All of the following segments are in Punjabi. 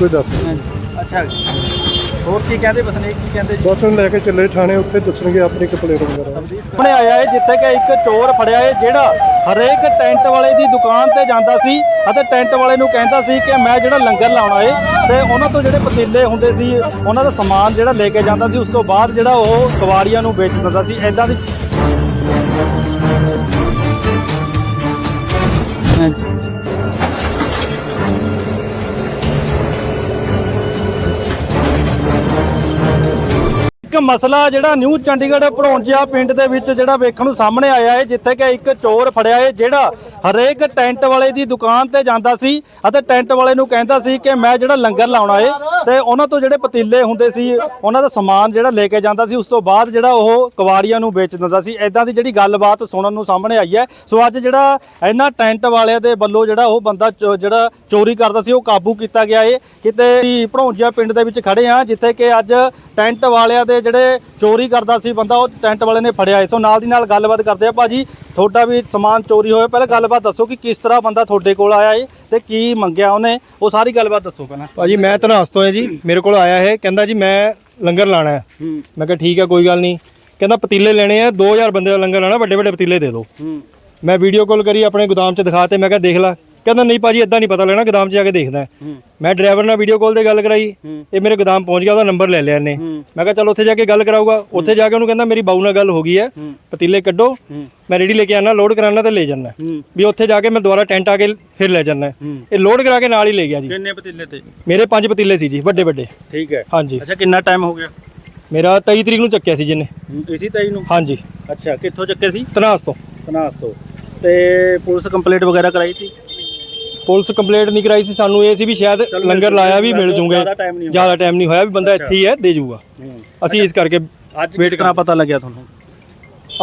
ਕੋਈ ਦੱਸ ਨਹੀਂ। ਅੱਛਾ। ਹੋਰ ਕੀ ਕਹਿੰਦੇ ਬਸਨੀਕ ਕੀ ਕਹਿੰਦੇ ਬਸ ਉਹਨੂੰ ਲੈ ਕੇ ਚੱਲੇ ਥਾਣੇ ਉੱਥੇ ਦੱਸਣਗੇ ਆਪਣੀ ਕੰਪਲੇਂਟ ਵਗੈਰਾ। ਸਾਹਮਣੇ ਆਇਆ ਹੈ ਜਿੱਥੇ ਕਿ ਇੱਕ ਚੋਰ ਫੜਿਆ ਹੈ ਜਿਹੜਾ ਹਰੇਕ ਟੈਂਟ ਵਾਲੇ ਦੀ ਦੁਕਾਨ ਤੇ ਜਾਂਦਾ ਸੀ ਅਤੇ ਟੈਂਟ ਵਾਲੇ ਨੂੰ ਕਹਿੰਦਾ ਸੀ ਕਿ ਮੈਂ ਜਿਹੜਾ ਲੰਗਰ ਲਾਉਣਾ ਹੈ ਤੇ ਉਹਨਾਂ ਤੋਂ ਜਿਹੜੇ ਪਤੀਲੇ ਹੁੰਦੇ ਸੀ ਉਹਨਾਂ ਦਾ ਸਮਾਨ ਜਿਹੜਾ ਲੈ ਕੇ ਜਾਂਦਾ ਸੀ ਉਸ ਤੋਂ ਬਾਅਦ ਜਿਹੜਾ ਉਹ ਕਵਾੜੀਆਂ ਨੂੰ ਵੇਚ ਦਿੰਦਾ ਸੀ। ਐਦਾਂ ਦੀ ਇੱਕ ਮਸਲਾ ਜਿਹੜਾ ਨਿਊ ਚੰਡੀਗੜ੍ਹ ਭੜੋਂਜਿਆ ਪਿੰਡ ਦੇ ਵਿੱਚ ਜਿਹੜਾ ਵੇਖਣ ਨੂੰ ਸਾਹਮਣੇ ਆਇਆ ਹੈ, ਜਿੱਥੇ ਕਿ ਇੱਕ ਚੋਰ ਫੜਿਆ ਹੈ, ਜਿਹੜਾ ਹਰੇਕ ਟੈਂਟ ਵਾਲੇ ਦੀ ਦੁਕਾਨ ਤੇ ਜਾਂਦਾ ਸੀ ਅਤੇ ਟੈਂਟ ਵਾਲੇ ਨੂੰ ਕਹਿੰਦਾ ਸੀ ਕਿ ਮੈਂ ਜਿਹੜਾ ਲੰਗਰ ਲਾਉਣਾ ਹੈ ਤੇ ਉਹਨਾਂ ਤੋਂ ਜਿਹੜੇ ਪਤੀਲੇ ਹੁੰਦੇ ਸੀ, ਉਹਨਾਂ ਦਾ ਸਮਾਨ ਜਿਹੜਾ ਲੈ ਕੇ ਜਾਂਦਾ ਸੀ, ਉਸ ਤੋਂ ਬਾਅਦ ਜਿਹੜਾ ਉਹ ਕਵਾੜੀਆਂ ਨੂੰ ਵੇਚ ਦਿੰਦਾ ਸੀ। ਐਦਾਂ ਦੀ ਜਿਹੜੀ ਗੱਲਬਾਤ ਸੁਣਨ ਨੂੰ ਸਾਹਮਣੇ ਆਈ ਹੈ। ਸੋ ਅੱਜ ਜਿਹੜਾ ਇਹਨਾਂ ਟੈਂਟ ਵਾਲਿਆਂ ਦੇ ਵੱਲੋਂ ਜਿਹੜਾ ਉਹ ਬੰਦਾ ਚੋ- ਜਿਹੜਾ ਚੋਰੀ ਕਰਦਾ ਸੀ, ਉਹ ਕਾਬੂ ਕੀਤਾ ਗਿਆ ਹੈ ਕਿਤੇ ਭੜੋਂਜਿਆ ਪਿੰਡ ਦੇ ਵਿੱਚ ਖੜੇ ਆ ਜਿੱਥੇ ਕਿ ਅੱਜ ਟੈਂਟ ਵਾਲਿਆਂ ਦੇ ਜਿਹੜੇ ਚੋਰੀ ਕਰਦਾ ਸੀ ਬੰਦਾ ਉਹ ਟੈਂਟ ਵਾਲੇ ਨੇ ਫੜਿਆ ਸੋ ਨਾਲ ਦੀ ਨਾਲ ਗੱਲਬਾਤ ਕਰਦੇ ਆ ਭਾਜੀ ਤੁਹਾਡਾ ਵੀ ਸਮਾਨ ਚੋਰੀ ਹੋਇਆ। ਪਹਿਲਾਂ ਗੱਲਬਾਤ ਦੱਸੋ ਕਿ ਕਿਸ ਤਰ੍ਹਾਂ ਬੰਦਾ ਤੁਹਾਡੇ ਕੋਲ ਆਇਆ ਹੈ ਤੇ ਕੀ ਮੰਗਿਆ ਉਹਨੇ? ਉਹ ਸਾਰੀ ਗੱਲਬਾਤ ਦੱਸੋ ਪਹਿਲਾਂ। ਭਾਜੀ ਮੈਂ ਧਨਾਸ ਤੋਂ ਹੈ ਜੀ ਮੇਰੇ ਕੋਲ ਆਇਆ ਹੈ ਕਹਿੰਦਾ ਜੀ ਮੈਂ ਲੰਗਰ ਲਾਣਾ ਹੈ। ਮੈਂ ਕਿਹਾ ਠੀਕ ਹੈ ਕੋਈ ਗੱਲ ਨਹੀਂ। ਕਹਿੰਦਾ ਪਤੀਲੇ ਲੈਣੇ ਆ 2000 ਬੰਦੇ ਦਾ ਲੰਗਰ ਲਾਣਾ ਵੱਡੇ ਵੱਡੇ ਪਤੀਲੇ ਦੇ ਦਿਓ। ਮੈਂ ਵੀਡੀਓ ਕਾਲ ਕਰੀ ਆਪਣੇ ਗੋਦਾਮ 'ਚ ਦਿਖਾਤੇ ਮੈਂ ਕਿਹਾ ਦੇਖ ਲੈ। ਕਹਿੰਦਾ ਨਹੀਂ ਭਾਜੀ ਇਦਾਂ ਨਹੀਂ ਪਤਾ ਲੈਣਾ ਗੋਦਾਮ 'ਚ ਜਾ ਕੇ ਦੇਖਦਾ ਮੈਂ ਡਰਾਈਵਰ ਨਾਲ ਵੀਡੀਓ ਕਾਲ ਤੇ ਗੱਲ ਕਰਾਈ। ਇਹ ਮੇਰੇ ਗੋਦਾਮ ਪਹੁੰਚ ਗਿਆ ਉਹਦਾ ਨੰਬਰ ਲੈ ਲਿਆ ਇਹਨੇ। ਮੈਂ ਕਿਹਾ ਚਲ ਉੱਥੇ ਜਾ ਕੇ ਗੱਲ ਕਰਾਊਗਾ। ਉੱਥੇ ਜਾ ਕੇ ਉਹਨੂੰ ਕਹਿੰਦਾ ਮੇਰੀ ਬਾਊ ਨਾਲ ਗੱਲ ਹੋ ਗਈ ਹੈ। ਪਤੀਲੇ ਕੱਢੋ। ਮੈਂ ਰੈਡੀ ਲੈ ਕੇ ਆਣਾ ਲੋਡ ਕਰਾਣਾ ਤੇ ਲੈ ਜਾਣਾ ਵੀ ਉੱਥੇ ਜਾ ਕੇ ਮੈਂ ਦੁਬਾਰਾ ਟੈਂਟ ਆ ਕੇ ਫਿਰ ਲੈ ਜਾਣਾ। ਇਹ ਲੋਡ ਕਰਾ ਕੇ ਨਾਲ ਹੀ ਲੈ ਗਿਆ ਜੀ। ਕਿੰਨੇ ਪਤੀਲੇ ਤੇ? ਮੇਰੇ ਪੰਜ ਪਤੀਲੇ ਸੀ ਜੀ ਵੱਡੇ ਵੱਡੇ। ਠੀਕ ਹੈ। ਹਾਂਜੀ। ਅੱਛਾ ਕਿੰਨਾ ਟਾਈਮ ਹੋ ਗਿਆ? ਮੇਰਾ 23 ਤਰੀਕ ਨੂੰ ਚੱਕਿਆ ਸੀ ਜਿਹਨੇ ਇਸੀ ਤਾਈ ਨੂੰ? ਹਾਂਜੀ। ਅੱਛਾ ਕਿੱਥੋਂ ਚੱਕੇ ਸੀ? ਤਨਾਸ ਤੋਂ। ਤਨਾਸ ਤੋਂ। ਤੇ ਪੁਲਿਸ ਕੰਪਲੀਟ ਵਗੈਰਾ ਕਰਾਈ ਸੀ? ਪੁਲਿਸ ਕੰਪਲੇਂਟ ਨਹੀਂ ਕਰਾਈ ਸੀ ਸਾਨੂੰ ਇਹ ਸੀ ਵੀ ਸ਼ਾਇਦ ਲੰਗਰ ਲਾਇਆ ਵੀ ਮਿਲ ਜੂਗੇ। ਜ਼ਿਆਦਾ ਟਾਈਮ ਨਹੀਂ ਹੋਇਆ ਵੀ ਬੰਦਾ ਇੱਥੇ ਹੀ ਹੈ ਦੇ ਜੂਗਾ। ਅਸੀਂ ਇਸ ਕਰਕੇ ਵੇਟ ਕਰਾਂ ਪਤਾ ਲੱਗਿਆ ਤੁਹਾਨੂੰ?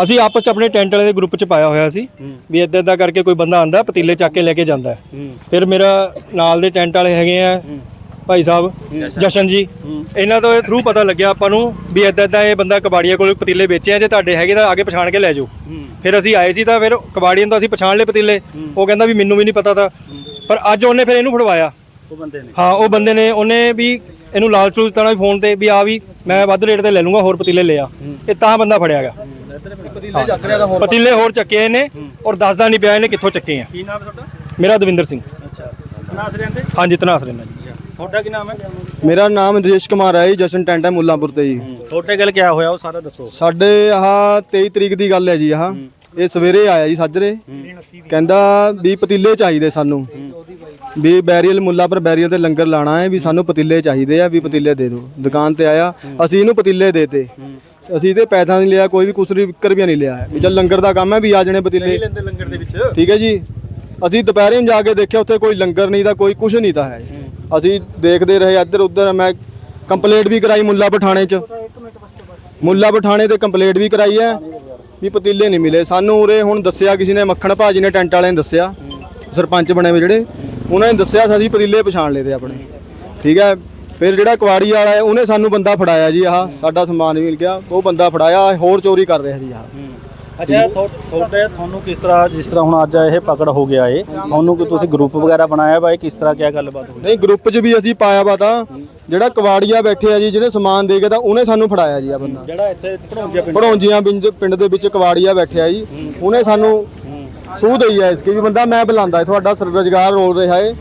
ਅਸੀਂ ਆਪਸ ਚ ਆਪਣੇ ਟੈਂਟ ਵਾਲੇ ਦੇ ਗਰੁੱਪ ਚ ਪਾਇਆ ਹੋਇਆ ਸੀ। ਵੀ ਇੱਦਾਂ ਇੱਦਾਂ ਕਰਕੇ ਕੋਈ ਬੰਦਾ ਆਂਦਾ ਪਤੀਲੇ ਚੱਕ ਕੇ ਲੈ ਕੇ ਜਾਂਦਾ। ਫਿਰ ਮੇਰਾ ਨਾਲ ਦੇ ਟੈਂਟ ਵਾਲੇ ਹੈਗੇ ਆ ਭਾਈ ਸਾਹਿਬ ਜਸ਼ਨ। ਜੀ। ਇਹਨਾਂ ਤੋਂ ਥਰੂ ਪਤਾ ਲੱਗਿਆ ਆਪਾਂ ਨੂੰ ਵੀ ਇੱਦਾਂ ਇੱਦਾਂ ਇਹ ਬੰਦਾ ਕਬਾੜੀਆਂ ਕੋਲ ਪਤੀਲੇ ਵੇਚੇ ਆ ਜੇ ਤੁਹਾਡੇ ਹੈਗੇ ਤਾਂ ਆਗੇ ਪਛਾਣ ਕੇ ਲੈ ਜਾਓ। ਫਿਰ ਅਸੀਂ ਆਏ ਸੀ ਤਾਂ ਫਿਰ ਕਬਾੜੀਆਂ ਤੋਂ ਅਸੀਂ ਪਛਾਣ ਲਏ ਪਤੀਲੇ। ਉਹ ਕਹਿੰਦਾ ਵੀ ਮੈਨੂੰ ਵੀ ਨਹੀਂ ਪਤਾ ਤਾਂ। ਪਰ ਅੱਜ ਉਹਨੇ ਫਿਰ ਇਹਨੂੰ ਫੜਵਾਇਆ। ਉਹ ਬੰਦੇ ਨੇ। ਹਾਂ ਉਹ ਬੰਦੇ ਨੇ ਉਹਨੇ ਵੀ ਇਹਨੂੰ ਲਾਲਚ ਚੂਲ ਦਿੱਤਾ ਨਾ ਵੀ ਫੋਨ ਤੇ ਵੀ ਆ ਵੀ ਮੈਂ ਵੱਧ ਰੇਟ ਤੇ ਲੈ ਲੂੰਗਾ ਹੋਰ ਪਤੀਲੇ ਲਿਆ ਇਹ ਤਾਂ ਬੰਦਾ ਫੜਿਆ ਗਿਆ। ਪਤੀਲੇ ਚੱਕ ਰਿਹਾ ਦਾ ਪਤੀਲੇ ਹੋਰ ਚੱਕੇ ਇਹਨੇ ਔਰ ਦੱਸਦਾ ਨਹੀਂ ਪਿਆ ਇਹਨੇ ਕਿੱਥੋਂ ਚੱਕੇ ਆ। ਕੀ ਨਾਮ ਹੈ ਤੁਹਾਡਾ? ਮੇਰਾ ਦਵਿੰਦਰ ਸਿੰਘ। ਅੱਛਾ। ਤਨਾਸ ਰਹਿੰਦੇ? ਹਾਂਜੀ ਤਨਾਸ ਰਹਿਣਾ ਜੀ ਤੁਹਾਡਾ ਕੀ ਨਾਮ ਹੈ? ਮੇਰਾ ਨਾਮ ਰਜੇਸ਼ ਕੁਮਾਰ ਹੈ ਜੀ ਜਸ਼ਨ ਟੈਂਟ ਹੈ ਮੁੱਲਾਂਪੁਰ ਤੇ ਜੀ। ਤੁਹਾਡੇ ਗੱਲ ਕਿਆ ਹੋਇਆ ਉਹ ਸਾਰਾ ਦੱਸੋ। ਸਾਡੇ ਆਹ 23 ਤਰੀਕ ਦੀ ਗੱਲ ਹੈ ਜੀ ਆਹ। ਇਹ ਸਵੇਰੇ ਆਇਆ ਜੀ ਸਾਜਰੇ। ਕਹਿੰਦਾ ਵੀ ਪਤੀਲੇ ਚਾਹੀਦੇ ਸਾਨੂੰ। ਵੀ ਬੈਰੀਅਲ ਮੁੱਲਾਪੁਰ ਬੈਰੀਅਲ ਤੇ ਲੰਗਰ ਲਾਣਾ ਹੈ ਵੀ ਸਾਨੂੰ ਪਤੀਲੇ ਚਾਹੀਦੇ ਆ ਵੀ ਪਤੀਲੇ ਦੇ ਦਿਓ। ਦੁਕਾਨ ਤੇ ਆਇਆ ਅਸੀਂ ਇਹਨੂੰ ਪਤੀਲੇ ਦੇਤੇ। ਅਸੀਂ ਤੇ ਪੈਸਾ ਨਹੀਂ ਲਿਆ ਕੋਈ ਵੀ ਕੁਸਰੀ ਵਿਕਰ ਵੀ ਨਹੀਂ ਲਿਆ। ਵੀ ਚੱਲ ਲੰਗਰ ਦਾ ਕੰਮ ਹੈ ਵੀ ਆ ਜਣੇ ਪਤੀਲੇ। ਲੈਂਦੇ ਲੰਗਰ ਦੇ ਵਿੱਚ? ਠੀਕ ਹੈ ਜੀ। ਅਸੀਂ ਦੁਪਹਿਰੇ ਨੂੰ ਜਾ ਕੇ ਦੇਖਿਆ ਉੱਥੇ ਕੋਈ ਲੰਗਰ ਨਹੀਂ ਦਾ ਕੋਈ ਕੁਝ ਨਹੀਂ ਤਾਂ ਹੈ। ਅਸੀਂ ਦੇਖਦੇ ਰਹੇ ਇੱਧਰ ਉੱਧਰ, ਮੈਂ ਕੰਪਲੇਂਟ ਵੀ ਕਰਾਈ ਮੁੱਲਾ ਪਠਾਣੇ 'ਚ। ਮੁੱਲਾ ਪਠਾਣੇ ਤੇ ਕੰਪਲੇਂਟ ਵੀ ਕਰਾਈ ਹੈ ਵੀ ਪਤੀਲੇ ਨਹੀਂ ਮਿਲੇ। ਸਾਨੂੰ ਉਰੇ ਹੁਣ ਦੱਸਿਆ ਕਿਸੇ ਨੇ, ਮੱਖਣ ਭਾਜੀ ਨੇ, ਟੈਂਟ ਵਾਲਿਆਂ ਨੇ ਦੱਸਿਆ। ਸਰਪੰਚ ਬਣੇ ਹੋਏ ਜਿਹੜੇ, ਉਹਨਾਂ ਨੇ ਦੱਸਿਆ ਅਸੀਂ ਪਤੀਲੇ ਪਛਾਣ ਲਏ ਤੇ ਆਪਣੇ। ਠੀਕ ਹੈ, ਫਿਰ ਜਿਹੜਾ ਕੁਆੜੀ ਵਾਲਾ ਹੈ, ਉਹਨੇ ਸਾਨੂੰ ਬੰਦਾ ਫੜਾਇਆ ਜੀ ਆਹ, ਸਾਡਾ ਸਮਾਨ ਮਿਲ ਗਿਆ। ਉਹ ਬੰਦਾ ਫੜਾਇਆ, ਹੋਰ ਚੋਰੀ ਕਰ ਰਿਹਾ ਜੀ ਆਹ। ਅੱਛਾ ਤੁਹਾ- ਤੁਹਾਡੇ ਤੁਹਾਨੂੰ ਕਿਸ ਤਰ੍ਹਾਂ ਜਿਸ ਤਰ੍ਹਾਂ ਹੁਣ ਅੱਜ ਇਹ ਪਕੜ ਹੋ ਗਿਆ ਏ ਤੁਹਾਨੂੰ ਕਿ ਤੁਸੀਂ ਗਰੁੱਪ ਵਗੈਰਾ ਬਣਾਇਆ ਵਾ ਇਹ ਕਿਸ ਤਰ੍ਹਾਂ ਕਿਆ ਗੱਲਬਾਤ ਹੋਈ ਨਹੀਂ ਗਰੁੱਪ 'ਚ ਵੀ ਅਸੀਂ ਪਾਇਆ ਵਾ ਤਾਂ। ਜਿਹੜਾ ਕਵਾੜੀਆ ਬੈਠੇ ਆ ਜੀ ਜਿਹਨੇ ਸਮਾਨ ਦੇ ਕੇ ਤਾਂ ਉਹਨੇ ਸਾਨੂੰ ਫੜਾਇਆ ਜੀ ਆ ਬੰਦਾ। ਜਿਹੜਾ ਇੱਥੇ ਭਣੋਜਿਆ ਪਿੰਡ ਭੜੋਂਜੀਆਂ ਪਿੰਡ ਦੇ ਵਿੱਚ ਕਵਾੜੀਆ ਬੈਠਿਆ ਜੀ ਉਹਨੇ ਸਾਨੂੰ ਸੂਹ ਦਈ ਹੈ ਇਸਕੀ ਵੀ ਬੰਦਾ ਮੈਂ ਬੁਲਾਉਂਦਾ ਤੁਹਾਡਾ ਰੁਜ਼ਗਾਰ ਰੋਲ ਰਿਹਾ ਹੈ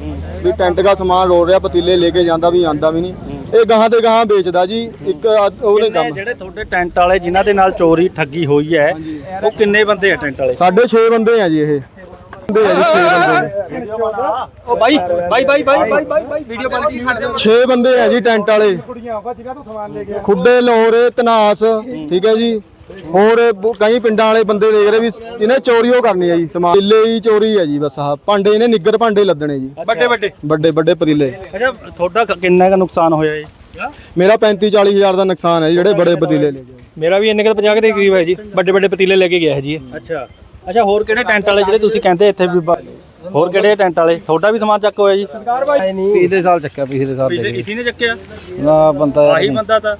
ਵੀ ਟੈਂਟ ਦਾ ਸਮਾਨ ਰੋਲ ਰਿਹਾ ਪਤੀਲੇ ਲੈ ਕੇ ਜਾਂਦਾ ਵੀ ਆਂਦਾ ਵੀ ਨਹੀਂ। ਇਹ ਗਾਹਾਂ ਤੇ ਗਾਹਾਂ ਵੇਚਦਾ ਜੀ ਇੱਕ ਉਹਨੇ ਕੰਮ। ਜਿਹੜੇ ਤੁਹਾਡੇ ਟੈਂਟ ਵਾਲੇ ਜਿਨ੍ਹਾਂ ਦੇ ਨਾਲ ਚੋਰੀ ਠੱਗੀ ਹੋਈ ਹੈ ਉਹ ਕਿੰਨੇ ਬੰਦੇ ਆ ਟੈਂਟ ਵਾਲੇ? ਸਾਡੇ 6 ਬੰਦੇ ਆ ਜੀ ਇਹ। ਬੰਦੇ ਆ ਜੀ 6 ਬੰਦੇ ਉਹ ਬਾਈ ਬਾਈ ਬਾਈ ਬਾਈ ਬਾਈ ਬਾਈ ਬਾਈ ਵੀਡੀਓ ਬਣ ਗਈ ਖੜ ਜਾ। 6 ਬੰਦੇ ਆ ਜੀ ਟੈਂਟ ਵਾਲੇ। ਖੁੱਡੇ ਲਾਹੌਰੇ ਤਨਾਸ ਠੀਕ ਹੈ ਜੀ। ਹੋਰ ਬ- ਕਈ ਪਿੰਡਾਂ ਵਾਲੇ ਬੰਦੇ ਦੇਖ ਰਹੇ ਵੀ ਇਹਨੇ ਚੋਰੀ ਉਹ ਕਰਨੀ ਹੈ ਜੀ ਸਮਾਨ। ਪਤੀਲੇ ਹੀ ਚੋਰੀ ਹੈ ਜੀ ਬਸ ਆਹ। ਭਾਂਡੇ ਇਹਨੇ ਨਿੱਗਰ ਭਾਂਡੇ ਲੱਦਣੇ ਜੀ। ਵੱਡੇ ਵੱਡੇ। ਵੱਡੇ ਵੱਡੇ ਪਤੀਲੇ। ਅੱਛਾ ਤੁਹਾਡਾ ਕ- ਕਿੰਨਾ ਕੁ ਨੁਕਸਾਨ ਹੋਇਆ ਏ ਮੇਰਾ 35 40 ਹਜ਼ਾਰ ਦਾ ਨੁਕਸਾਨ ਹੈ ਜੀ, ਜਿਹੜੇ ਬੜੇ ਪਤੀਲੇ ਲੈ ਗਏ ਮੇਰਾ ਵੀ ਇੰਨੇ ਕੁ 50 ਦੇ ਕਰੀਬ ਹੈ ਜੀ ਵੱਡੇ ਵੱਡੇ ਪਤੀਲੇ ਲੈ ਕੇ ਗਿਆ ਹੈ ਜੀ ਇਹ। ਅੱਛਾ। ਅੱਛਾ ਹੋਰ ਕਿਹੜੇ ਟੈਂਟ ਵਾਲੇ ਜਿਹੜੇ ਤੁਸੀਂ ਕਹਿੰਦੇ ਇੱਥੇ ਵੀ ਬ- ਹੋਰ ਕਿਹੜੇ ਟੈਂਟ ਵਾਲੇ? ਤੁਹਾਡਾ ਵੀ ਸਮਾਨ ਚੱਕ ਹੋਇਆ ਜੀ? ਪਿਛਲੇ ਸਾਲ ਚੱਕਿਆ ਪਿਛਲੇ ਸਾਲ ਪਿਛਲੇ ਇਸੀ ਨੇ ਚੱਕਿਆ? ਨਾ ਬੰਦਾ ਆਹੀ ਬੰਦਾ ਤਾਂ।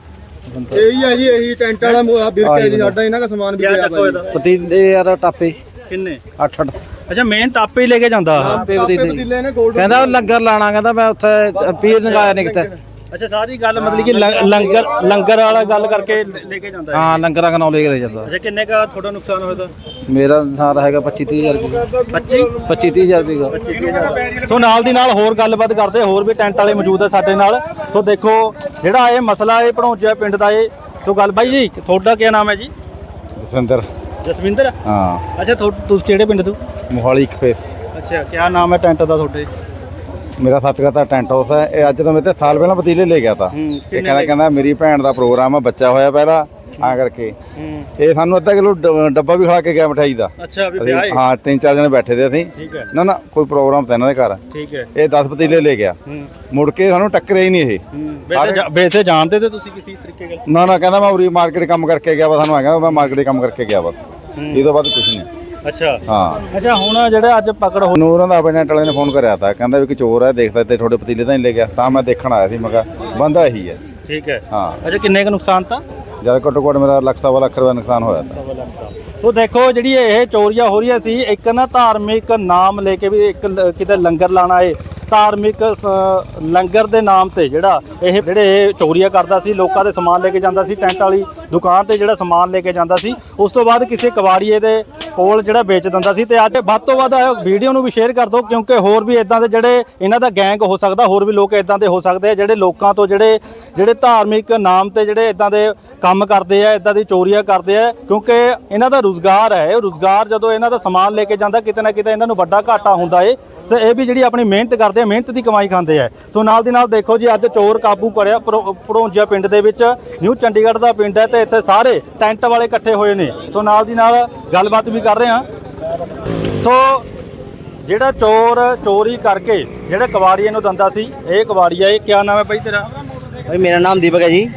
ਇਹੀ ਹੈ ਜੀ ਇਹੀ ਟੈਂਟ ਵਾਲਾ ਬਿਰਕ ਹੈ ਜੀ ਸਾਡਾ ਇਹਨਾਂ ਦਾ ਸਮਾਨ ਕਿਆ ਵਿਕਿਆ ਦਾ ਪਤੀਲੇ ਯਾਰ ਟਾਪੇ। ਕਿੰਨੇ? 8 8 ਅੱਛਾ ਮੇਨ ਟਾਪੇ ਹੀ ਲੈ ਕੇ ਜਾਂਦਾ। ਡ ਕਹਿੰਦਾ ਲੰਗਰ ਲਾਣਾ ਕਹਿੰਦਾ ਮੈਂ ਉੱਥੇ ਪੀਰ ਨਗਾਇਆ ਨਹੀਂ ਕਿਤੇ। ਅੱਛਾ ਸਾਰੀ ਗੱਲ ਮਤਲਬ ਕਿ ਲੰ- ਲੰਗਰ ਲੰਗਰ ਵਾਲਾ ਗੱਲ ਕਰਕੇ ਲੈ ਲੈ ਕੇ ਜਾਂਦਾ ਹੈ। ਹਾਂ ਲੰਗਰਾਂ ਕਨੌ ਲੈ ਕੇ ਜਾਂਦਾ। ਅੱਛਾ ਕਿੰਨੇ ਕਾ ਤੁਹਾਡਾ ਨੁਕਸਾਨ ਹੋਇਆ ਤਾਂ? ਮੇਰਾ ਨੁਕਸਾਨ ਹੈਗਾ 25 30000 ਰੁਪਏ। 25 25 30000 ਰੁਪਏ ਦਾ। ਸੋ ਨਾਲ ਦੀ ਨਾਲ ਹੋਰ ਗੱਲਬਾਤ ਕਰਦੇ ਹੋਰ ਵੀ ਟੈਂਟ ਵਾਲੇ ਮੌਜੂਦ ਹੈ ਸਾਡੇ ਨਾਲ। ਸੋ ਦੇਖੋ ਜਿਹੜਾ ਇਹ ਮਸਲਾ ਇਹ ਭਣੋਜਿਆ ਪਿੰਡ ਦਾ ਇਹ ਸੋ ਗੱਲ ਬਾਈ ਜੀ ਤੁਹਾਡਾ ਕੀ ਨਾਮ ਹੈ ਜੀ? ਜਸਵਿੰਦਰ। ਜਸਵਿੰਦਰ? ਹਾਂ। ਅੱਛਾ ਤੁਹਾ- ਤੁਸੀਂ ਕਿਹੜੇ ਪਿੰਡ ਤੋਂ? ਮੋਹਾਲੀ ਇੱਕ ਫੇਸ ਅੱਛਾ ਕੀ ਨਾਮ ਹੈ ਟੈਂਟ ਦਾ ਤੁਹਾਡੇ? ਮੇਰਾ ਸਤਿਗੁਰ ਦਾ ਟੈਂਟ ਹਾਊਸ ਹੈ। ਇਹ ਅੱਜ ਤੋਂ ਮੇਰੇ ਤੇ ਸਾਲ ਪਹਿਲਾਂ ਪਤੀਲੇ ਲੈ ਗਿਆ ਤਾ। ਹੂੰ, ਇਹ ਕਿੰਨੇ ਕਹਿੰਦਾ ਲੈ- ਕਹਿੰਦਾ ਮੇਰੀ ਭੈਣ ਦਾ ਪ੍ਰੋਗਰਾਮ ਆ ਬੱਚਾ ਹੋਇਆ ਪਹਿਲਾਂ ਆ ਕਰਕੇ। ਹੂੰ। ਇਹ ਸਾਨੂੰ ਅੱਧਾ ਕਿਲੋ ਡ- ਡੱਬਾ ਵੀ ਖਾ ਕੇ ਗਿਆ ਮਠਾਈ ਦਾ। ਅੱਛਾ ਵੀ ਅਸੀਂ ਵਿਆਹ? ਹੈ ਹਾਂ ਤਿੰਨ ਚਾਰ ਜਣੇ ਬੈਠੇ ਤੇ ਅਸੀਂ। ਠੀਕ ਹੈ। ਨਾ ਨਾ ਕੋਈ ਪ੍ਰੋਗਰਾਮ ਤਾਂ ਇਹਨਾਂ ਦੇ ਘਰ। ਠੀਕ ਹੈ। ਇਹ 10 ਪਤੀਲੇ ਲੈ ਗਿਆ। ਹੂੰ। ਮੁੜ ਕੇ ਸਾਨੂੰ ਟੱਕਰਿਆ ਹੀ ਨਹੀਂ ਇਹ। ਹੂੰ। ਵੈਸੇ ਜਾ- ਵੈਸੇ ਜਾਣਦੇ ਤੇ ਤੁਸੀਂ ਕਿਸੇ ਤਰੀਕੇ ਨਾਲ? ਨਾ ਨਾ ਕਹਿੰਦਾ ਮੈਂ ਉਰੀ ਮਾਰਕੀਟ ਕੰਮ ਕਰਕੇ ਗਿਆ ਵਾ ਸਾਨੂੰ ਆ ਗਿਆ ਮੈਂ ਮਾਰਕੀਟ ਕੰਮ ਕਰਕੇ ਗਿਆ ਬਸ ਇਹ ਤੋਂ ਬਾਅਦ ਕੁਝ ਨਹੀਂ। ਅੱਛਾ। ਹਾਂ। ਅੱਛਾ ਹੁਣ ਜਿਹੜਾ ਅੱਜ ਪਕੜ ਹੋ ਨੂਰਾਂ ਦਾ ਆਪਣੇ ਵਾਲੇ ਨੇ ਫੋਨ ਕਰਿਆ ਤਾ ਕਹਿੰਦਾ ਵੀ ਕਿ ਚੋਰ ਹੈ ਦੇਖਦਾ ਤੇ ਤੁਹਾਡੇ ਪਤੀਲੇ ਤਾਂ ਨਹੀਂ ਲੈ ਗਿਆ। ਤਾਂ ਮੈਂ ਦੇਖਣ ਆਇਆ ਸੀ ਮੈਂ ਕਿਹਾ ਬੰਦਾ ਇਹੀ ਹੈ। ਠੀਕ ਹੈ। ਹਾਂ। ਅੱਛਾ ਕਿੰਨੇ ਕੁ ਨੁਕਸਾਨ ਤਾਂ? ਜਦ ਘੱਟੋ ਘੱਟ ਮੇਰਾ ਲੱਖ ਸਵਾ ਲੱਖ ਰੁਪਏ ਨੁਕਸਾਨ ਹੋਇਆ ਤਾ। ਸੋ ਦੇਖੋ ਜਿਹੜੀ ਇਹ ਚੋਰੀਆਂ ਹੋ ਰਹੀਆਂ ਸੀ ਇੱਕ ਨਾ ਧਾਰਮਿਕ ਨਾਮ ਲੈ ਕੇ ਵੀ ਇੱਕ ਲ- ਕਿਤੇ ਲੰਗਰ ਲਾਣਾ ਏ ਧਾਰਮਿਕ ਲੰਗਰ ਦੇ ਨਾਮ ਤੇ ਜਿਹੜਾ ਇਹ ਜਿਹੜੇ ਇਹ ਚੋਰੀਆਂ ਕਰਦਾ ਸੀ ਲੋਕਾਂ ਦੇ ਸਮਾਨ ਲੈ ਕੇ ਜਾਂਦਾ ਸੀ ਟੈਂਟ ਵਾਲੀ ਦੁਕਾਨ ਤੇ ਜਿਹੜਾ ਸਮਾਨ ਲੈ ਕੇ ਜਾਂਦਾ ਸੀ ਉਸ ਤੋਂ ਬਾਅਦ ਕਿਸੇ ਕਵਾੜੀਏ ਦੇ ਕੋਲ ਜਿਹੜਾ ਵੇਚ ਦਿੰਦਾ ਸੀ ਤੇ ਅੱਜ ਵੱਧ ਤੋਂ ਵੱਧ ਵੀਡੀਓ ਨੂੰ ਵੀ ਸ਼ੇਅਰ ਕਰ ਦਿਓ, ਕਿਉਂਕਿ ਹੋਰ ਵੀ ਇਦਾਂ ਦੇ ਜਿਹੜੇ ਇਹਨਾਂ ਦਾ ਗੈਂਗ ਹੋ ਸਕਦਾ, ਹੋਰ ਵੀ ਲੋਕ ਇਦਾਂ ਦੇ ਹੋ ਸਕਦੇ ਆ, ਜਿਹੜੇ ਲੋਕਾਂ ਤੋਂ ਜਿਹੜੇ ਜਿਹੜੇ ਧਾਰਮਿਕ ਨਾਮ ਤੇ ਜਿਹੜੇ ਇਦਾਂ ਦੇ ਕੰਮ ਕਰਦੇ ਆ ਇਦਾਂ ਦੀ ਚੋਰੀਆਂ ਕਰਦੇ ਆ, ਕਿਉਂਕਿ ਇਹਨਾਂ ਦਾ ਰੁਜ਼ਗਾਰ ਹੈ, ਇਹ ਰੁਜ਼ਗਾਰ ਜਦੋਂ ਇਹਨਾਂ ਦਾ ਸਮਾਨ ਲੈ ਕੇ ਜਾਂਦਾ, ਕਿਤੇ ਨਾ ਕਿਤੇ ਇਹਨਾਂ ਨੂੰ ਵੱਡਾ ਘਾਟਾ ਹੁੰਦਾ ਏ। ਸੋ ਇਹ ਵੀ ਜਿਹੜੀ ਆਪਣੀ ਮਿਹਨਤ ਕਰਦੇ ਆ, ਮਿਹਨਤ ਦੀ ਕਮਾਈ ਖਾਂਦੇ ਆ। ਸੋ ਨਾਲ ਦੀ ਨਾਲ ਦੇਖੋ ਜੀ, ਅੱਜ ਚੋਰ ਕਾਬੂ ਕਰਿਆ ਪੜੋਂਜਿਆ ਪਿੰਡ ਦੇ ਵਿੱਚ, ਨਿਊ ਚੰਡੀਗੜ੍ਹ ਦਾ ਪਿੰਡ ਹੈ ਤੇ ਇੱਥੇ ਸਾਰੇ ਟੈਂਟ ਵਾਲੇ ਇਕੱਠੇ ਹੋਏ ਨੇ। ਸੋ ਨਾਲ ਦੀ ਨਾਲ ਗੱਲਬਾਤ ਵੀ ਕਰ ਰਹੇ ਹਾਂ। ਸੋ ਜਿਹੜਾ ਚੋਰ ਚੋਰੀ ਕਰਕੇ, ਜਿਹੜੇ ਕਵਾੜੀਏ ਨੂੰ ਦੰਦਾ ਸੀ, ਇਹ ਕਵਾੜੀਆ ਇਹ ਕਿਆ ਨਾਮ ਹੈ ਭਾਈ ਤੇਰਾ? ਭਾਈ ਮੇਰਾ ਨਾਮ ਦੀਪਕ ਹੈ ਜੀ।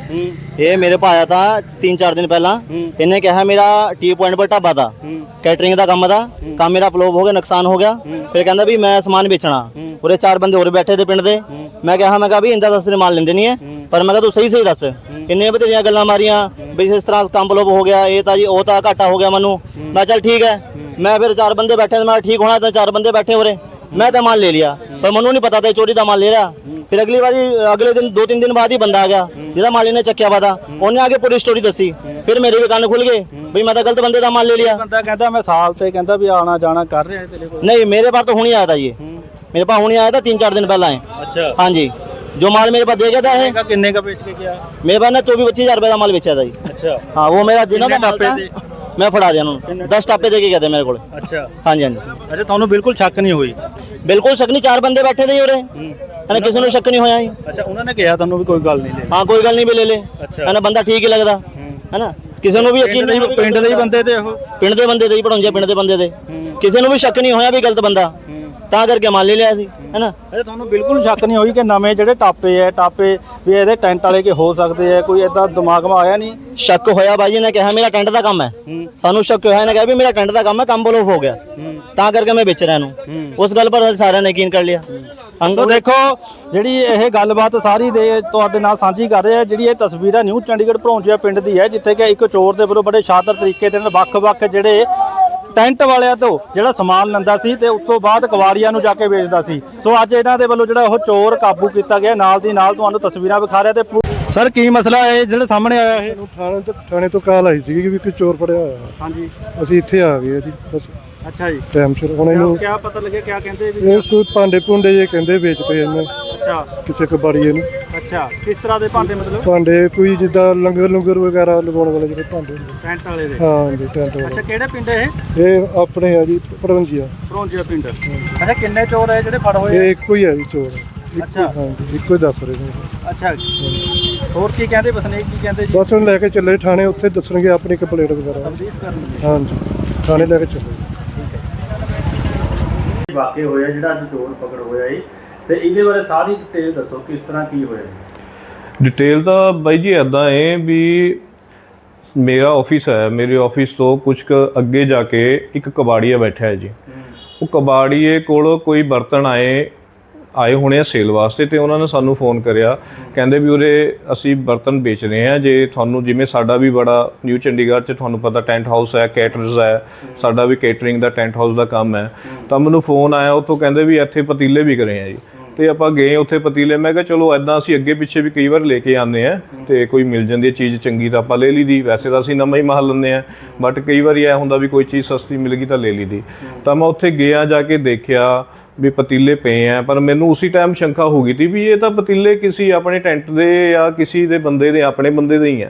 ਇਹ ਮੇਰੇ ਪਾ ਆਇਆ ਤਾਂ 3-4 ਦਿਨ ਪਹਿਲਾਂ। ਇਹਨੇ ਕਿਹਾ ਮੇਰਾ ਟੀ ਪੁਆਇੰਟ ਪਰ ਢਾਬਾ ਦਾ ਕੈਟਰਿੰਗ ਦਾ ਕੰਮ ਦਾ ਕੰਮ ਮੇਰਾ ਫਲੋਪ ਹੋ ਗਿਆ ਨੁਕਸਾਨ ਹੋ ਗਿਆ। ਫਿਰ ਕਹਿੰਦਾ ਵੀ ਮੈਂ ਸਮਾਨ ਵੇਚਣਾ। ਉਰੇ ਚਾਰ ਬੰਦੇ ਹੋਰ ਬੈਠੇ ਤੇ ਪਿੰਡ ਦੇ। ਮੈਂ ਕਿਹਾ ਮੈਂ ਕਿਹਾ ਵੀ ਇੰਦਾ ਦੱਸ ਮਾਲ ਲੈਂਦੇ ਨਹੀਂ ਹੈ। ਪਰ ਮੈਂ ਕਿਹਾ ਤੂੰ ਸਹੀ ਸਹੀ ਦੱਸ ਇੰਨੇ ਬਥੇਰੀਆਂ ਗੱਲਾਂ ਮਾਰੀਆਂ। ਵੀ ਇਸ ਤਰ੍ਹਾਂ ਕੰਮ ਫਲੋਪ ਹੋ ਗਿਆ ਇਹ ਤਾਂ ਜੀ ਉਹ ਤਾਂ ਘਾਟਾ ਹੋ ਗਿਆ ਮੈਨੂੰ। ਮੈਂ ਚੱਲ ਠੀਕ ਹੈ। ਮੈਂ ਫਿਰ ਚਾਰ ਬੰਦੇ ਬੈਠੇ ਤੇ ਮੈਂ ਠੀਕ ਹੋਣਾ ਤਾਂ ਚਾਰ ਬੰਦੇ ਬੈਠੇ ਉਰੇ। ਮੈਂ ਤਾਂ ਮਾਲ ਲੈ ਲਿਆ ਪਰ ਮੈਨੂੰ ਨਹੀਂ ਪਤਾ ਤਾਂ ਇਹ ਚੋਰੀ ਦਾ ਮਾਲ ਲੈ ਲਿਆ ਫਿਰ ਅਗਲੀ ਵਾਰੀ ਅਗਲੇ ਦਿਨ ਦੋ ਤਿੰਨ ਦਿਨ ਬਾਅਦ ਹੀ ਬੰਦਾ ਆ ਗਿਆ ਜਿਹਦਾ ਮਾਲ ਇਹਨੇ ਚੱਕਿਆ ਵਾ ਤਾ ਉਹਨੇ ਆ ਕੇ ਪੂਰੀ ਸਟੋਰੀ ਦੱਸੀ ਫਿਰ ਮੇਰੇ ਵੀ ਕੰਨ ਖੁੱਲ ਗਏ ਵੀ ਮੈਂ ਤਾਂ ਗਲਤ ਬੰਦੇ ਦਾ ਮਾਲ ਲੈ ਲਿਆ ਬੰਦਾ ਕਹਿੰਦਾ ਮੈਂ ਸਾਲ ਤੇ ਕਹਿੰਦਾ ਵੀ ਆਣਾ ਜਾਣਾ ਕਰ ਰਿਹਾ ਹੈ ਤੇਰੇ ਕੋਲ नहीं मेरे पास तो हुनी आया था ये मेरे पास हुनी आया था तीन चार दिन पहला है ਅੱਛਾ हाँ जी जो माल मेरे पास दे गया था है ਕਿੰਨੇ ਕਿੰਨੇ का बेच के गया मेरे पास ना चौबीस पच्चीस हजार रुपए का माल बेचा था जी ਅੱਛਾ हाँ वो मेरा जिन्होंने ਮੈਂ ਫੜਾ ਦਿਆ ਉਹਨਾਂ ਨੂੰ। ਟਾਪੇ ਦੇ ਕੇ ਗਏ ਮੇਰੇ ਕੋਲ। ਅੱਛਾ। ਹਾਂਜੀ ਹਾਂਜੀ। ਅੱਛਾ ਤੁਹਾਨੂੰ ਬਿਲਕੁਲ ਸ਼ੱਕ ਨਹੀਂ ਹੋਈ? ਬਿਲਕੁਲ ਸ਼ੱਕ ਨਹੀਂ ਚਾਰ ਬੰਦੇ ਬੈਠੇ ਤੇ ਉਰੇ। ਹਨਾ ਕਿਸੇ ਨੂੰ ਸ਼ੱਕ ਨਹੀਂ ਹੋਇਆ ਜੀ। ਅੱਛਾ ਉਹਨਾਂ ਨੇ ਕਿਹਾ ਤੁਹਾਨੂੰ ਵੀ ਕੋਈ ਗੱਲ ਨਹੀਂ ਲੈ। ਹਾਂ ਕੋਈ ਗੱਲ ਨਹੀਂ ਵੀ ਲੈ ਲੈ। ਹਨਾ ਬੰਦਾ ਠੀਕ ਹੀ ਲੱਗਦਾ। ਹਨਾ ਕਿਸੇ ਨੂੰ ਵੀ ਯਕੀਨ ਨਹੀਂ ਪਿੰਡ ਦੇ ਹੀ ਬੰਦੇ ਤੇ ਉਹ। ਪਿੰਡ ਦੇ ਬੰਦੇ ਤੇ ਹੀ ਪੜਾਉਂਦੇ ਪਿੰਡ ਦੇ ਬੰਦੇ ਤੇ। ਕਿਸੇ ਨੂੰ ਵੀ ਸ਼ੱਕ ਨਹੀਂ ਹੋਇਆ ਵੀ ਗਲਤ ਬੰਦਾ। ਤਾਂ ਕਰਕੇ ਮੰਨ ਲਿਆ ਸੀ ਹੈ ਨਾ ਅੱਛਾ ਤੁਹਾਨੂੰ ਬਿਲਕੁਲ ਸ਼ੱਕ ਨਹੀਂ ਹੋਈ ਕਿ ਨਵੇਂ ਜਿਹੜੇ ਟਾਪੇ ਐ ਟਾਪੇ ਵੀ ਇਹਦੇ ਟੈਂਟ ਵਾਲੇ ਕੇ ਹੋ ਸਕਦੇ ਆ ਕੋਈ ਏਦਾਂ ਦਿਮਾਗ 'ਮਾ ਆਇਆ ਨਹੀਂ? ਸ਼ੱਕ ਹੋਇਆ ਬਾਈ ਨੇ ਕਿਹਾ ਮੇਰਾ ਟੈਂਟ ਦਾ ਕੰਮ ਹੈ। ਸਾਨੂੰ ਸ਼ੱਕ ਹੋਇਆ ਇਹਨੇ ਕਿਹਾ ਵੀ ਮੇਰਾ ਟੈਂਟ ਦਾ ਕੰਮ ਹੈ ਕੰਮ ਬਲੋਫ ਹੋ ਗਿਆ। ਤਾਂ ਕਰਕੇ ਮੈਂ ਵੇਚ ਰਿਹਾ ਨੂੰ ਉਸ ਗੱਲ ਪਰ ਸਾਰਿਆਂ ਨੇ ਯਕੀਨ ਕਰ ਲਿਆ। ਅੰਕਲ ਦੇਖੋ ਜਿਹੜੀ ਇਹ ਗੱਲਬਾਤ ਸਾਰੀ ਦੇ ਤੁਹਾਡੇ ਨਾਲ ਸਾਂਝੀ ਕਰ ਰਹੇ ਜਿਹੜੀ ਇਹ ਤਸਵੀਰ ਹੈ ਨਿਊ ਚੰਡੀਗੜ੍ਹ ਭਰੌਂਚਿਆ ਪਿੰਡ ਦੀ ਹੈ ਜਿੱਥੇ ਕਿ ਇੱਕ ਚੋਰ ਦੇ ਵੱਲੋਂ ਬੜੇ ਸ਼ਾਤਰ ਤਰੀਕੇ ਦੇ ਨਾਲ ਵੱਖ-ਵੱਖ ਜਿਹੜੇ ਟੈਂਟ ਵਾਲਿਆਂ ਤੋਂ ਜਿਹੜਾ ਸਮਾਨ ਲੈਂਦਾ ਸੀ ਤੇ ਉਸ ਤੋਂ ਬਾਅਦ ਕਵਾੜੀਆਂ ਨੂੰ ਜਾ ਕੇ ਵੇਚਦਾ ਸੀ। ਸੋ ਅੱਜ ਇਹਨਾਂ ਦੇ ਵੱਲੋਂ ਜਿਹੜਾ ਉਹ ਚੋਰ ਕਾਬੂ ਕੀਤਾ ਗਿਆ। ਨਾਲ ਦੀ ਨਾਲ ਤੁਹਾਨੂੰ ਤਸਵੀਰਾਂ ਵਿਖਾ ਰਿਹਾ ਤੇ ਸਰ ਕੀ ਮਸਲਾ ਹੈ? ਜਿਹੜਾ ਸਾਹਮਣੇ ਆਇਆ ਇਹ? ਥਾਣੇ ਤੋਂ ਥਾਣੇ ਤੋਂ ਕਾਲ ਆਈ ਸੀ ਕਿ ਵੀ ਕੋਈ ਚੋਰ ਫੜਿਆ ਹੋਇਆ। ਹਾਂਜੀ। ਅਸੀਂ ਇੱਥੇ ਆ ਗਏ ਜੀ ਬਸ। ਅੱਛਾ ਜੀ। ਟਾਈਮ ਸਿਰ ਹੁਣ ਇਹਨੂੰ ਕੀ ਪਤਾ ਲੱਗਿਆ ਕੀ ਕਹਿੰਦੇ ਵੀ ਇਹ ਕੋਈ ਭਾਂਡੇ ਭੁੰਡੇ ਜੇ ਕਹਿੰਦੇ ਵੇਚਦੇ ਇਹਨੇ ਅੱਛਾ। ਕਿਸੇ ਕਬਾੜੀਏ ਨੂੰ। ਅੱਛਾ ਕਿਸ ਤਰ੍ਹਾਂ ਦੇ ਭਾਂਡੇ ਮਤਲਬ? ਭਾਂਡੇ ਕੋਈ ਜਿੱਦਾਂ ਲੰਗਰ ਲੰਗਰ ਵਗੈਰਾ ਲਗਾਉਣ ਵਾਲੇ ਜਿਹੜੇ ਭਾਂਡੇ ਹੁੰਦੇ ਟੈਂਟ ਵਾਲੇ ਦੇ? ਹਾਂ ਜੀ ਟੈਂਟ ਅੱਛਾ ਵਾਲੇ ਕਿਹੜੇ ਪਿੰਡ ਇਹ? ਇਹ ਆਪਣੇ ਆ ਜੀ ਪ੍ਰਬੰਧੀਆ ਭਰੌਂਚਿਆ ਪਿੰਡ। ਅੱਛਾ ਕਿੰਨੇ ਚੋਰ ਹੈ ਜਿਹੜੇ ਫੜ ਹੋਏ ਇਹ ਇੱਕੋ ਹੀ ਆ ਜੀ ਚੋਰ। ਇੱਕੋ ਅੱਛਾ। ਹਾਂ ਜੀ ਇੱਕੋ ਹੀ ਦੱਸ ਰਹੇ ਨੇ। ਅੱਛਾ। ਹੋਰ ਕੀ ਕਹਿੰਦੇ ਬਸਨੀਕ ਕੀ ਕਹਿੰਦੇ ਜੀ? ਬਸ ਉਹਨੂੰ ਲੈ ਕੇ ਚੱਲੇ ਥਾਣੇ ਉੱਥੇ ਦੱਸਣਗੇ ਆਪਣੀ ਕੰਪਲੇਂਟ ਵਗੈਰਾ। ਤਬਦੀਸ ਕਰਨ ਹਾਂ ਜੀ ਥਾਣੇ ਲੈ ਕੇ ਚੱਲੇ। ਵਾਕਿਆ ਹੋਇਆ ਜਿਹੜਾ ਅੱਜ ਚੋਰ ਪਕੜ ਹੋਇਆ ਏ ਤੇ ਇਹਦੇ ਬਾਰੇ ਸਾਰੀ ਡਿਟੇਲ ਦੱਸੋ ਕਿਸ ਤਰ੍ਹਾਂ ਕੀ ਹੋਇਆ। ਡਿਟੇਲ ਤਾਂ ਬਾਈ ਜੀ ਐਦਾਂ ਹੈ ਵੀ ਮੇਰਾ ਆਫਿਸ ਹੈ ਮੇਰੇ ਆਫਿਸ ਤੋਂ ਕੁਝ ਕੁ ਅੱਗੇ ਜਾ ਕੇ ਇੱਕ ਕਬਾੜੀਆ ਬੈਠਾ ਹੈ ਜੀ। ਉਹ ਕਬਾੜੀਏ ਕੋਲ ਕੋਈ ਬਰਤਨ ਆਏ ਆਏ ਹੋਣੇ ਆ ਸੇਲ ਵਾਸਤੇ ਤੇ ਉਹਨਾਂ ਨੇ ਸਾਨੂੰ ਫੋਨ ਕਰਿਆ। ਕਹਿੰਦੇ ਵੀ ਉਰੇ ਅਸੀਂ ਬਰਤਨ ਵੇਚ ਰਹੇ ਹਾਂ ਜੇ ਤੁਹਾਨੂੰ ਜਿਵੇਂ ਸਾਡਾ ਵੀ ਬੜਾ ਨਿਊ ਚੰਡੀਗੜ੍ਹ 'ਚ ਤੁਹਾਨੂੰ ਪਤਾ ਟੈਂਟ ਹਾਊਸ ਹੈ ਕੈਟਰਸ ਹੈ ਸਾਡਾ ਵੀ ਕੇਟਰਿੰਗ ਦਾ ਟੈਂਟ ਹਾਊਸ ਦਾ ਕੰਮ ਹੈ। ਤਾਂ ਮੈਨੂੰ ਫੋਨ ਆਇਆ ਉੱਥੋਂ ਕਹਿੰਦੇ ਵੀ ਇੱਥੇ ਪਤੀਲੇ ਵਿਕ ਰਹੇ ਆ ਜੀ। ਤੇ ਆਪਾਂ ਗਏ, ਉੱਥੇ ਪਤੀਲੇ ਮੈਂ ਕਿਹਾ ਚਲੋ ਐਦਾਂ ਅਸੀਂ ਅੱਗੇ ਪਿੱਛੇ ਵੀ ਕਈ ਵਾਰ ਲੈ ਕੇ ਆਉਂਦੇ ਆ ਤੇ ਕੋਈ ਮਿਲ ਜਾਂਦੀ ਹੈ ਚੀਜ਼ ਚੰਗੀ ਤਾਂ ਆਪਾਂ ਲੈ ਲਈਦੀ, ਵੈਸੇ ਤਾਂ ਅਸੀਂ ਨਵਾਂ ਹੀ ਮਾਲ ਲੈਂਦੇ ਆ ਬਟ ਕਈ ਵਾਰੀ ਇਹ ਹੁੰਦਾ ਵੀ ਕੋਈ ਚੀਜ਼ ਸਸਤੀ ਮਿਲ ਗਈ ਤਾਂ ਲੈ ਲਈਦੀ। ਤਾਂ ਮੈਂ ਉੱਥੇ ਗਿਆ, ਜਾ ਕੇ ਦੇਖਿਆ ਵੀ ਪਤੀਲੇ ਪਏ ਆ, ਪਰ ਮੈਨੂੰ ਉਸੇ ਟਾਈਮ ਸ਼ੰਕਾ ਹੋ ਗਈ ਸੀ ਵੀ ਇਹ ਤਾਂ ਪਤੀਲੇ ਕਿਸੇ ਆਪਣੇ ਟੈਂਟ ਦੇ ਜਾਂ ਕਿਸੇ ਦੇ ਬੰਦੇ ਦੇ, ਆਪਣੇ ਬੰਦੇ ਦੇ ਹੀ ਆ।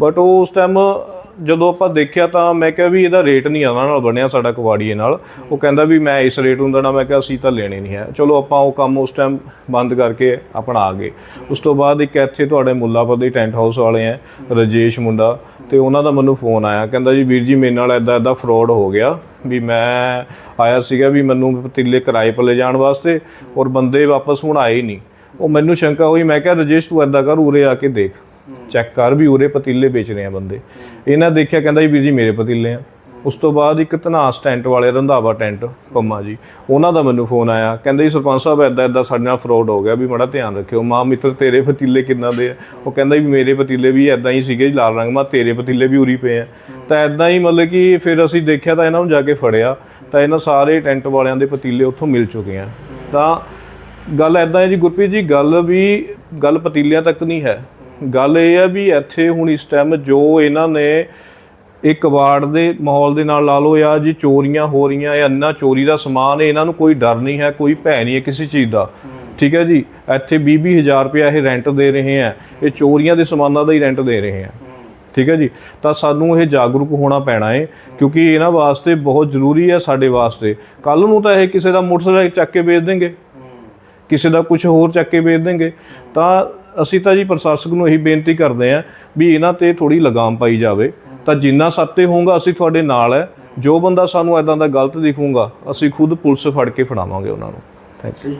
ਬਟ ਉਹ ਉਸ ਟਾਈਮ ਜਦੋਂ ਆਪਾਂ ਦੇਖਿਆ ਤਾਂ ਮੈਂ ਕਿਹਾ ਵੀ ਇਹਦਾ ਰੇਟ ਨਹੀਂ ਉਹਨਾਂ ਨਾਲ ਬਣਿਆ ਸਾਡਾ ਕਵਾੜੀਏ ਨਾਲ। ਉਹ ਕਹਿੰਦਾ ਵੀ ਮੈਂ ਇਸ ਰੇਟ ਨੂੰ ਦੇਣਾ, ਮੈਂ ਕਿਹਾ ਅਸੀਂ ਤਾਂ ਲੈਣੇ ਨਹੀਂ ਹੈ। ਚਲੋ ਆਪਾਂ ਉਹ ਕੰਮ ਉਸ ਟਾਈਮ ਬੰਦ ਕਰਕੇ ਆਪਣਾ ਆ ਗਏ। ਉਸ ਤੋਂ ਬਾਅਦ ਇੱਕ ਇੱਥੇ ਤੁਹਾਡੇ ਮੁੱਲਾਪੁਰ ਦੇ ਟੈਂਟ ਹਾਊਸ ਵਾਲੇ ਆ ਰਜੇਸ਼ ਮੁੰਡਾ, ਤੇ ਉਹਨਾਂ ਦਾ ਮੈਨੂੰ ਫੋਨ ਆਇਆ। ਕਹਿੰਦਾ ਜੀ, ਵੀਰ ਜੀ, ਮੇਰੇ ਨਾਲ ਐਦਾਂ ਐਦਾਂ ਫਰਾਡ ਹੋ ਗਿਆ ਵੀ ਮੈਂ ਆਇਆ ਸੀਗਾ ਵੀ ਮੈਨੂੰ ਪਤੀਲੇ ਕਿਰਾਏ 'ਤੇ ਲੈ ਜਾਣ ਵਾਸਤੇ ਔਰ ਬੰਦੇ ਵਾਪਸ ਹੁਣ ਆਏ ਨਹੀਂ। ਉਹ ਮੈਨੂੰ ਸ਼ੰਕਾ ਹੋਈ, ਮੈਂ ਕਿਹਾ, ਰਜੇਸ਼ ਤੂੰ ਐਦਾਂ ਕਰ, ਉਰੇ ਆ ਕੇ ਦੇਖ। ਚੈੱਕ ਕਰ ਵੀ ਉਰੇ ਪਤੀਲੇ ਵੇਚ ਰਹੇ ਆ ਬੰਦੇ। ਇਹਨਾਂ ਦੇਖਿਆ ਕਹਿੰਦਾ ਜੀ ਵੀਰ ਜੀ ਮੇਰੇ ਪਤੀਲੇ ਆ। ਉਸ ਤੋਂ ਬਾਅਦ ਇੱਕ ਧਨਾਸ ਟੈਂਟ ਵਾਲੇ, ਰੰਧਾਵਾ ਟੈਂਟ, ਪੰਮਾ ਜੀ, ਉਹਨਾਂ ਦਾ ਮੈਨੂੰ ਫੋਨ ਆਇਆ। ਕਹਿੰਦੇ ਜੀ ਸਰਪੰਚ ਸਾਹਿਬ ਐਦਾਂ ਐਦਾਂ ਸਾਡੇ ਨਾਲ ਫਰਾਡ ਹੋ ਗਿਆ ਵੀ ਬੜਾ ਧਿਆਨ ਰੱਖਿਓ। ਮਾਂ, ਮਿੱਤਰ ਤੇਰੇ ਪਤੀਲੇ ਕਿੰਨਾ ਦੇ ਆ? ਉਹ ਕਹਿੰਦਾ ਵੀ ਮੇਰੇ ਪਤੀਲੇ ਵੀ ਐਦਾਂ ਹੀ ਸੀਗੇ ਜੀ, ਲਾਲ ਰੰਗ। ਮਾ, ਤੇਰੇ ਪਤੀਲੇ ਵੀ ਉਰੀ ਪਏ ਆ। ਤਾਂ ਐਦਾਂ ਹੀ ਮਤਲਬ ਕਿ ਫਿਰ ਅਸੀਂ ਦੇਖਿਆ ਤਾਂ ਇਹਨਾਂ ਨੂੰ ਜਾ ਕੇ ਫੜਿਆ। ਤਾਂ ਇਹਨਾਂ ਸਾਰੇ ਟੈਂਟ ਵਾਲਿਆਂ ਦੇ ਪਤੀਲੇ ਉੱਥੋਂ ਮਿਲ ਚੁੱਕੇ ਆ। ਤਾਂ ਗੱਲ ਐਦਾਂ ਹੈ ਜੀ, ਗੁਰਪ੍ਰੀਤ ਜੀ, ਗੱਲ ਵੀ, ਗੱਲ ਪਤੀਲਿਆਂ ਤੱਕ ਨਹੀਂ ਹੈ। ਗੱਲ ਇਹ ਆ ਵੀ ਇੱਥੇ ਹੁਣ ਇਸ ਟਾਈਮ ਜੋ ਇਹਨਾਂ ਨੇ ਇੱਕ ਵਾਰਡ ਦੇ ਮਾਹੌਲ ਦੇ ਨਾਲ ਲਾ ਲਓ ਜਾਂ ਜੀ ਚੋਰੀਆਂ ਹੋ ਰਹੀਆਂ ਜਾਂ ਇੰਨਾ ਚੋਰੀ ਦਾ ਸਮਾਨ ਹੈ ਇਹਨਾਂ ਨੂੰ ਕੋਈ ਡਰ ਨਹੀਂ ਹੈ, ਕੋਈ ਭੈ ਨਹੀਂ ਹੈ ਕਿਸੇ ਚੀਜ਼ ਦਾ। ਠੀਕ ਹੈ ਜੀ? ਇੱਥੇ 20 ਹਜ਼ਾਰ ਰੁਪਇਆ ਇਹ ਰੈਂਟ ਦੇ ਰਹੇ ਆ ਇਹ ਚੋਰੀਆਂ ਦੇ ਸਮਾਨਾਂ ਦਾ ਹੀ ਰੈਂਟ ਦੇ ਰਹੇ ਆ ਠੀਕ ਹੈ ਜੀ? ਤਾਂ ਸਾਨੂੰ ਇਹ ਜਾਗਰੂਕ ਹੋਣਾ ਪੈਣਾ ਹੈ ਕਿਉਂਕਿ ਇਹਨਾਂ ਵਾਸਤੇ ਬਹੁਤ ਜ਼ਰੂਰੀ ਹੈ ਸਾਡੇ ਵਾਸਤੇ। ਕੱਲ ਨੂੰ ਤਾਂ ਇਹ ਕਿਸੇ ਦਾ ਮੋਟਰਸਾਈਕਲ ਚੱਕ ਕੇ ਵੇਚ ਦੇਣਗੇ। ਕਿਸੇ ਦਾ ਕੁਝ ਹੋਰ ਚੱਕ ਕੇ ਵੇਚ ਦੇਣਗੇ। ਤਾਂ ਅਸੀਂ ਤਾਂ ਜੀ ਪ੍ਰਸ਼ਾਸਕ ਨੂੰ ਇਹੀ ਬੇਨਤੀ ਕਰਦੇ ਆਂ ਵੀ ਇਹਨਾਂ ਤੇ ਥੋੜੀ ਲਗਾਮ ਪਾਈ ਜਾਵੇ। ਤਾਂ ਜਿੰਨਾ ਸੱਤੇ ਹੋਊਗਾ, ਅਸੀਂ ਤੁਹਾਡੇ ਨਾਲ ਹੈ। ਜੋ ਬੰਦਾ ਸਾਨੂੰ ਐਦਾਂ ਦਾ ਗਲਤ ਦਿਖੂਗਾ, ਅਸੀਂ ਖੁਦ ਪੁਲਿਸ ਫੜ ਕੇ ਫੜਾਵਾਂਗੇ ਉਹਨਾਂ ਨੂੰ। Thank you